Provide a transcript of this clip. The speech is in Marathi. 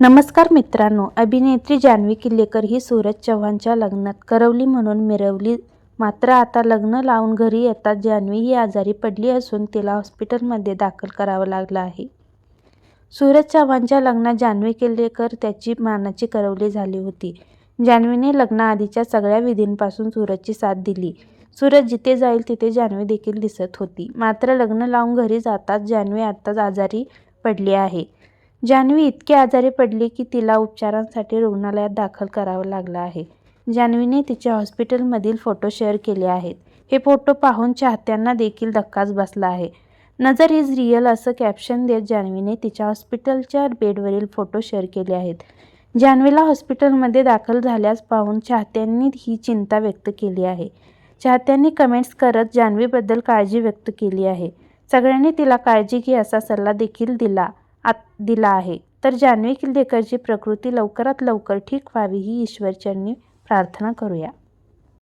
नमस्कार मित्रांनो अभिनेत्री जान्हवी किल्लेकर ही सूरज चव्हाणच्या लग्नात करवली म्हणून मिरवली. मात्र आता लग्न लावून घरी येतात जान्हवी ही आजारी पडली असून तिला हॉस्पिटलमध्ये दाखल करावं लागलं आहे. सूरज चव्हाणच्या लग्नात जान्हवी किल्लेकर त्याची मानाची करवली झाली होती. जान्हवीने लग्नाआधीच्या सगळ्या विधींपासून सूरजची साथ दिली. सूरज जिथे जाईल तिथे जान्हवी देखील दिसत होती. मात्र लग्न लावून घरी जाताच जान्हवी आत्ताच आजारी पडली आहे. जान्हवी इतकी आजारी पडली की तिला उपचारांसाठी रुग्णालयात दाखल करावं लागलं आहे. जान्हवीने तिच्या हॉस्पिटलमधील फोटो शेअर केले आहेत. हे फोटो पाहून चाहत्यांना देखील धक्काच बसला आहे. नजर इज रिअल असं कॅप्शन देत जान्हवीने तिच्या हॉस्पिटलच्या बेडवरील फोटो शेअर केले आहेत. जान्हवीला हॉस्पिटलमध्ये दाखल झाल्यास पाहून चाहत्यांनी ही चिंता व्यक्त केली आहे. चाहत्यांनी कमेंट्स करत जान्हवीबद्दल काळजी व्यक्त केली आहे. सगळ्यांनी तिला काळजी घे असा सल्ला देखील दिला. आत दिला आहे. तर जान्हवी किल्लेकरची प्रकृती लवकरात लवकर ठीक व्हावी ही ईश्वरचरणी प्रार्थना करूया.